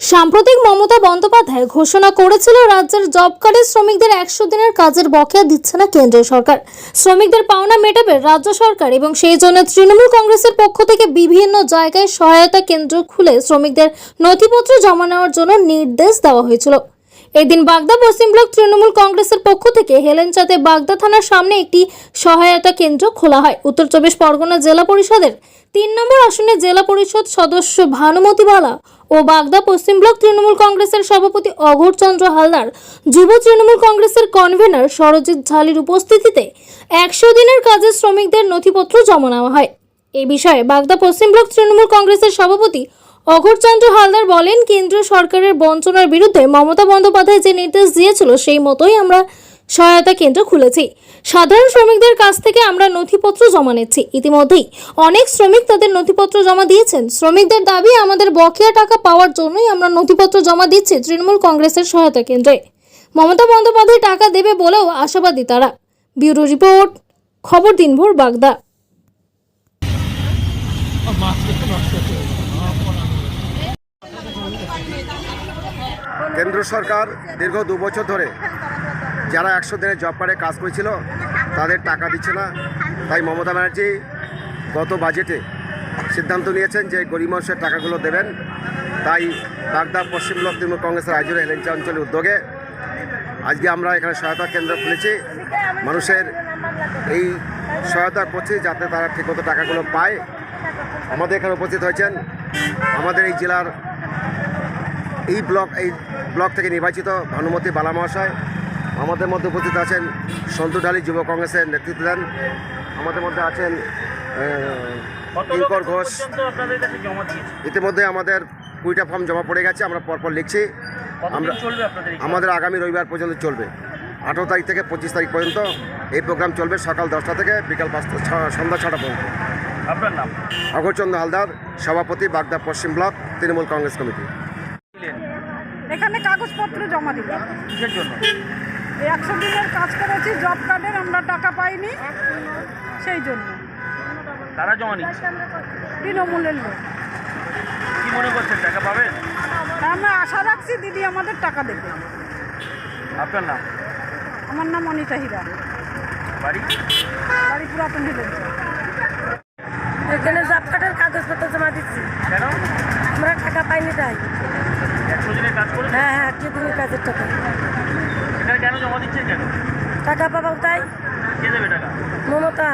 সাম্প্রতিক মমতা বন্দ্যোপাধ্যায় ঘোষণা করেছিল, রাজ্যের জব কার্ডের শ্রমিকদের একশো দিনের কাজের বকেয়া দিচ্ছে না কেন্দ্রীয় সরকার। শ্রমিকদের পাওনা মেটাবে রাজ্য সরকার এবং সেই জন্য তৃণমূল কংগ্রেসের পক্ষ থেকে বিভিন্ন জায়গায় সহায়তা কেন্দ্র খুলে শ্রমিকদের নথিপত্র জমা নেওয়ার জন্য নির্দেশ দেওয়া হয়েছিল। এদিন বাগদা পশ্চিম ব্লক তৃণমূল কংগ্রেসের পক্ষ থেকে হেলেনচাতে বাগদা থানার সামনে একটি সহায়তা কেন্দ্র খোলা হয়। উত্তর চব্বিশ পরগনা জেলা পরিষদের তিন নম্বর আসনে জেলা পরিষদ সদস্য ভানুমতি বালা ও বাগদা পশ্চিম ব্লক তৃণমূল কংগ্রেসের সভাপতি অঘোর চন্দ্র হালদার, যুব তৃণমূল কংগ্রেসের কনভেনর সরজিৎ ঝালির উপস্থিতিতে একশো দিনের কাজে শ্রমিকদের নথিপত্র জমা নেওয়া হয়। এ বিষয়ে বাগদা পশ্চিম ব্লক তৃণমূল কংগ্রেসের সভাপতি অঘরচন্দ্র হালদার বলেন, কেন্দ্রীয় সরকারের বঞ্চনার বিরুদ্ধে মমতা বন্দ্যোপাধ্যায় যে নির্দেশ দিয়েছিল, সেই মতোই আমরা সহায়তা কেন্দ্র খুলেছি। সাধারণ শ্রমিকদের কাছ থেকে আমরা নথিপত্র জমা নিচ্ছি। ইতিমধ্যেই অনেক শ্রমিক তাদের নথিপত্র জমা দিয়েছেন। শ্রমিকদের দাবি, আমাদের বকেয়া টাকা পাওয়ার জন্যই আমরা নথিপত্র জমা দিচ্ছি তৃণমূল কংগ্রেসের সহায়তা কেন্দ্রে। মমতা বন্দ্যোপাধ্যায় টাকা দেবে বলেও আশাবাদী তারা। ব্যুরো রিপোর্ট, খবর দিনভর বাগদা। কেন্দ্র সরকার দীর্ঘ দু বছর ধরে যারা একশো দিনের জব কার্ডে কাজ করেছিল, তাদের টাকা দিচ্ছে না। তাই মমতা ব্যানার্জি গত বাজেটে সিদ্ধান্ত নিয়েছেন যে গরিব মানুষের টাকাগুলো দেবেন। তাই বাগদা পশ্চিম ব্লক তৃণমূল কংগ্রেসের আয়োজনে হেলেঞ্চা অঞ্চলের উদ্যোগে আজকে আমরা এখানে সহায়তা কেন্দ্র খুলেছি। মানুষের এই সহায়তা করছি যাতে তারা ঠিকমতো টাকাগুলো পায়। আমাদের এখানে উপস্থিত হয়েছেন আমাদের এই জেলার এই ব্লক এই ব্লক থেকে নির্বাচিত ভানুমতি বালা মহাশয়। আমাদের মধ্যে উপস্থিত আছেন সন্তু ডালি যুব কংগ্রেসের নেতৃত্ব দেন। আমাদের মধ্যে আছেন কিঙ্কর ঘোষ। ইতিমধ্যে আমাদের কুড়িটা ফর্ম জমা পড়ে গেছে আমরা পরপর লিখছি। আমরা? আমাদের আগামী রবিবার পর্যন্ত চলবে। আঠেরো তারিখ থেকে পঁচিশ তারিখ পর্যন্ত এই প্রোগ্রাম চলবে সকাল দশটা থেকে বিকাল পাঁচটা ছ- সন্ধ্যা ছটা পর্যন্ত। আপনার নাম? অঘরচন্দ্র হালদার সভাপতি বাগদা পশ্চিম ব্লক তৃণমূল কংগ্রেস কমিটি। এখানে কাগজপত্র জমা দিব কিসের জন্য? এই একশো দিনের কাজ করেছি জব কার্ডের আমরা টাকা পাইনি। সেই জন্য। তারা জমা নিচ্ছে? তৃণমূলের লোক। কি মনে করছেন টাকা পাবেন? আমরা আশা রাখছি দিদি আমাদের টাকা দেবে। আপনার নাম? আমার নাম অনিতা হীরা বাড়ি? বাড়ি পুরাতন ভিলেজ এখানে জব কার্ডের কাগজপত্র জমা দিচ্ছি কেন আমরা টাকা পাইনি তাই একশো দিনের কাজ করে হ্যাঁ হ্যাঁ একটি দিনের কাজের টাকা। এখানে কেন জমা দিচ্ছেন কেন? টাকা পাবো তাই। কে দেবে টাকা? মমতা।